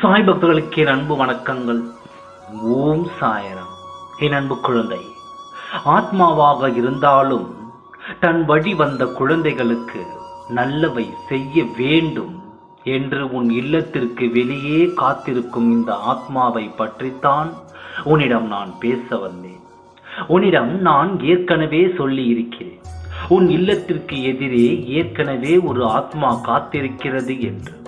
சாய் பக்தர்களுக்கு என் அன்பு வணக்கங்கள். ஓம் சாயரம். என் அன்பு குழந்தை ஆத்மாவாக இருந்தாலும் தன் வழி வந்த குழந்தைகளுக்கு நல்லவை செய்ய வேண்டும் என்று உன் இல்லத்திற்கு வெளியே காத்திருக்கும் இந்த ஆத்மாவை பற்றித்தான் உன்னிடம் நான் பேச வந்தேன். உன்னிடம் நான் ஏற்கனவே சொல்லி இருக்கிறேன் உன் இல்லத்திற்கு எதிரே ஏற்கனவே ஒரு ஆத்மா காத்திருக்கிறது என்று.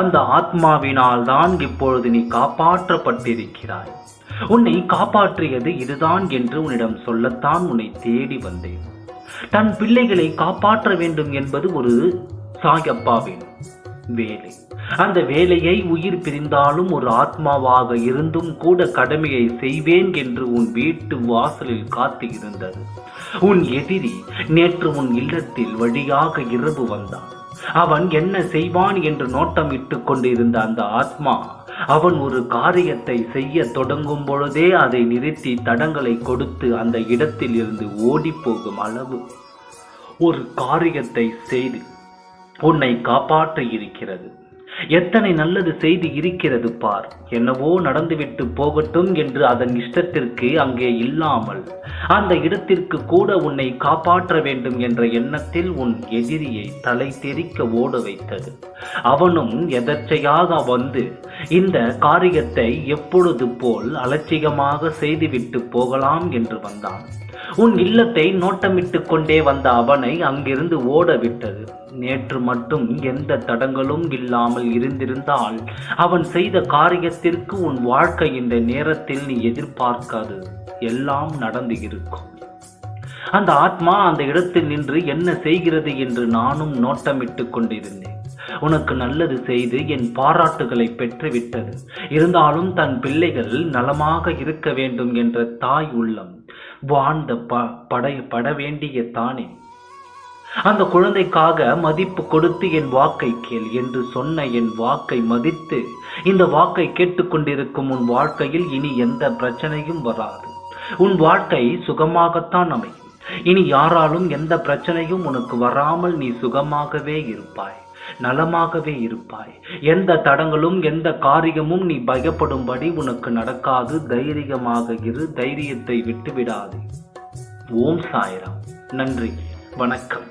அந்த ஆத்மாவினால் தான் இப்பொழுது நீ காப்பாற்றப்பட்டிருக்கிறாய். உன்னை காப்பாற்றியது இதுதான் என்று உன்னிடம் சொல்லத்தான் உன்னை தேடி வந்தேன். தன் பிள்ளைகளை காப்பாற்ற வேண்டும் என்பது ஒரு சாயப்பாவின் வேலை. அந்த வேலையை உயிர் பிரிந்தாலும் ஒரு ஆத்மாவாக இருந்தும் கூட கடமையை செய்வேன் என்று உன் வீட்டு வாசலில் காத்து இருந்தது உன் எதிரி நேற்று உன் இல்லத்தில் வழியாக இரவு வந்தான். அவன் என்ன செய்வான் என்று நோட்டம் இட்டு கொண்டிருந்த அந்த ஆத்மா அவன் ஒரு காரியத்தை செய்ய தொடங்கும் பொழுதே அதை நிறுத்தி தடங்களை கொடுத்து அந்த இடத்தில் இருந்து ஓடிப் போகும் அளவு. ஒரு காரியத்தை செய்து உன்னை காப்பாற்ற இருக்கிறது. எத்தனை நல்லது செய்தி இருக்கிறது பார். என்னவோ நடந்துவிட்டு போகட்டும் என்று அதன் இஷ்டத்திற்கு அங்கே இல்லாமல் அந்த இடத்திற்கு கூட உன்னை காப்பாற்ற வேண்டும் என்ற எண்ணத்தில் உன் எதிரியை தலை தெறிக்க ஓட வைத்தது. அவனும் எதர்ச்சையாக வந்து இந்த காரியத்தை எப்பொழுது போல் அலட்சியமாக செய்துவிட்டு போகலாம் என்று வந்தான். உன் இல்லத்தை நோட்டமிட்டு கொண்டே வந்த அவனை அங்கிருந்து ஓட விட்டது நேற்று மட்டும் எந்த தடங்களும் இல்லாமல் இருந்திருந்தால் அவன் செய்த காரியத்திற்கு உன் வாழ்க்கை இந்த நேரத்தில் நீ எதிர்பார்க்காது. எல்லாம் நடந்து இருக்கும். அந்த ஆத்மா அந்த இடத்தில் நின்று என்ன செய்கிறது என்று நானும் நோட்டமிட்டு கொண்டிருந்தேன். உனக்கு நல்லது செய்து என் பாராட்டுகளை பெற்றுவிட்டது. இருந்தாலும் தன் பிள்ளைகள் நலமாக இருக்க வேண்டும் என்ற தாய் உள்ளம். வாழ்ந்த ப படை பட வேண்டிய தானே? அந்த குழந்தைக்காக மதிப்பு கொடுத்து என் வாக்கை கேள் என்று சொன்ன என் வாக்கை மதித்து இந்த வாக்கை கேட்டுக்கொண்டிருக்கும் உன் வாழ்க்கையில் இனி எந்த பிரச்சனையும் வராது. உன் வாழ்க்கை சுகமாகத்தான் அமையும். இனி யாராலும் எந்த பிரச்சனையும் உனக்கு வராமல் நீ சுகமாகவே இருப்பாய் நலமாகவே இருப்பாய். எந்த தடங்களும் எந்த காரியமும் நீ பயப்படும்படி உனக்கு நடக்காது. தைரியமாக இரு தைரியத்தை விட்டுவிடாது. ஓம் சாய்ராம். நன்றி. வணக்கம்.